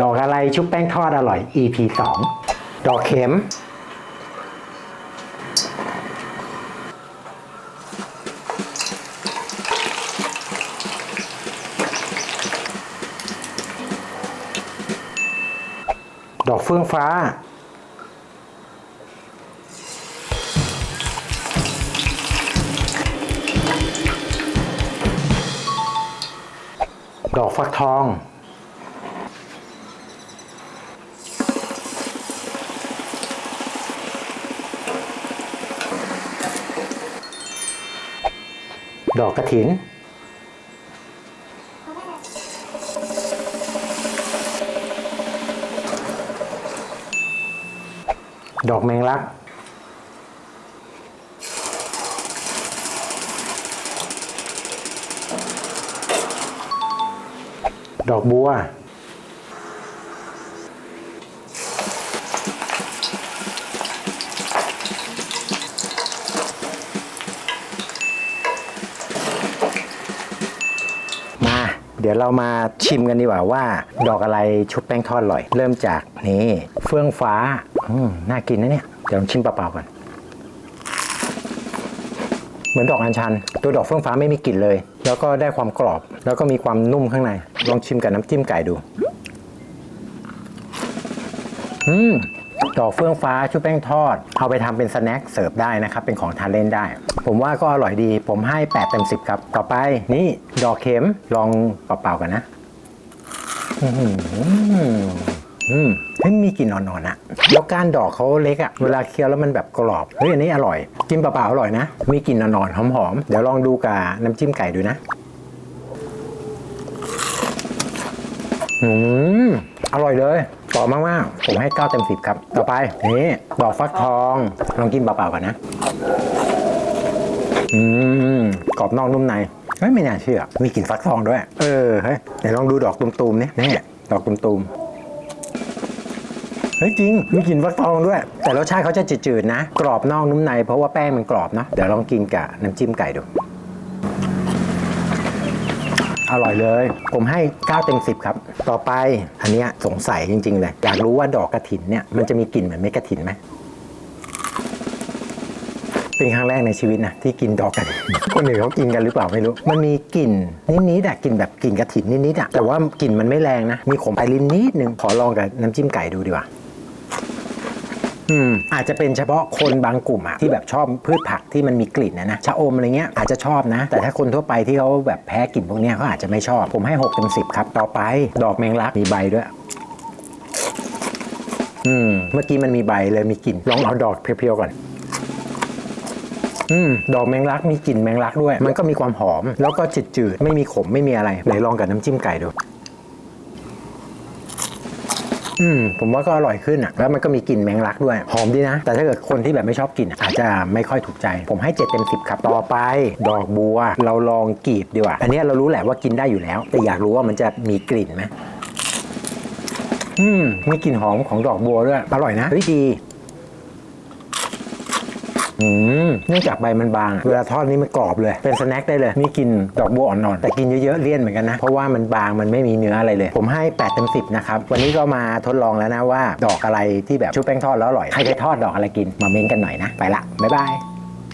ดอกอะไรชุบแป้งทอดอร่อย EP 2 ดอกเข็ม ดอกเฟื่องฟ้า ดอกฟักทอง ดอกกระถิน ดอกแมงลัก ดอกบัว มา เดี๋ยวเรามาชิมกันดีกว่าว่า ดอกอะไรชุบแป้งทอดอร่อย เริ่มจากนี่เฟื่องฟ้าอืมน่ากินนะเนี่ยเดี๋ยวลองชิมเปล่าๆก่อนเหมือนดอกอัญชัน ตัวดอกเฟื่องฟ้าไม่มีกลิ่นเลย แล้วก็ได้ความกรอบ แล้วก็มีความนุ่มข้างใน ลองชิมกับน้ำจิ้มไก่ดู อืม ดอเฟื่องฟ้าชุบแป้งทอด เอาไปทำเป็นสแน็คเสิร์ฟได้นะครับ เป็นของทานเล่นได้ ผมว่าก็อร่อยดี ผมให้ 8 เต็ม 10 ครับ ต่อไปนี่ดอกเข็มลองเปล่าๆกันนะ อืมอืมเฮ้ยมีกลิ่นอ่อนๆอะแล้วก้านดอกเขาเล็กอะเวลาเคี้ยวแล้วมันแบบกรอบ เฮ้ยอันนี้อร่อย กินเปล่าๆอร่อยนะ มีกลิ่นอ่อนๆหอมๆ เดี๋ยวลองดูกับน้ำจิ้มไก่ดูนะ อืม อร่อยเลย กรอบมากๆผมให้ 9 เต็ม 10 ครับ ต่อไป นี่ดอกฟักทอง ลองกินเปล่าๆกันนะ อืม กรอบนอกนุ่มในเฮ้ยไม่น่าเชื่อ มีกลิ่นฟักทองด้วย เออ เฮ้ยเดี๋ยวลองดูดอกตุมๆนี่นี่ดอกตุมๆเฮ้ยจริง มีกลิ่นฟักทองด้วย แต่รสชาติเขาจะจืดๆนะ กรอบนอกนุ่มในเพราะว่าแป้งมันกรอบเนะเดี๋ยวลองกินกับน้ำจิ้มไก่ดู อร่อยเลย ผมให้ 9 เต็ม 10 ครับ ต่อไปอันเนี้ยสงสัยจริง ๆ เลย อยากรู้ว่าดอกกระถินเนี่ยมันจะมีกลิ่นเหมือนเม็ดกระถินไหมเป็นครั้งแรกในชีวิตนะที่กินดอกกระถิน คนอื่นเขากินกันหรือเปล่าไม่รู้ มันมีกลิ่นนิดๆอะกลิ่นแบบกลิ่นกระถินนิดๆอะแต่ว่ากลิ่นมันไม่แรงนะ มีขมไปลิ้นนิดนึงขอลองกับน้ำจิ้มไก่ดูดีกว่า อืมอาจจะเป็นเฉพาะคนบางกลุ่มอะที่แบบชอบพืชผักที่มันมีกลิ่นนะนะชะอมอะไรเงี้ยอาจจะชอบนะ แต่ถ้าคนทั่วไปที่เขาแบบแพ้กลิ่นพวกเนี้ยเขาอาจจะไม่ชอบ ผมให้6เต็ม10ครับ ต่อไปดอกแมงลักมีใบด้วยอืมเมื่อกี้มันมีใบเลยมีกลิ่นลองเอาดอกเพียวๆก่อนอืมดอกแมงลักมีกลิ่นแมงลักด้วย มันก็มีความหอม แล้วก็จืดๆไม่มีขมไม่มีอะไรไหนลองกับน้ำจิ้มไก่ดู อืมผมว่าก็อร่อยขึ้นอะแล้วมันก็มีกลิ่นแมงลักด้วย หอมดีนะ แต่ถ้าเกิดคนที่แบบไม่ชอบกลิ่นอะอาจจะไม่ค่อยถูกใจ ผมให้ 7 เต็ม 10 ครับ ต่อไป ดอกบัว เราลองกรีบดีกว่า อันเนี้ยเรารู้แหละว่ากินได้อยู่แล้ว แต่อยากรู้ว่ามันจะมีกลิ่นไหมอืมมีกลิ่นหอมของดอกบัวด้วย อร่อยนะเฮ้ยดี อืมเนื่องจากใบมันบางอะเวลาทอดนี่มันกรอบเลย เป็นสแน็คได้เลยนี่กินดอกบัวอ่อนๆแต่กินเยอะๆเลี่ยนเหมือนกันนะ เพราะว่ามันบางมันไม่มีเนื้ออะไรเลย ผมให้8เต็ม10นะครับวันนี้ก็มาทดลองแล้วนะว่า ดอกอะไรที่แบบชุบแป้งทอดแล้วอร่อยใครเคยทอดดอกอะไรกินมาเม้นกันหน่อยนะไปละบ๊ายบาย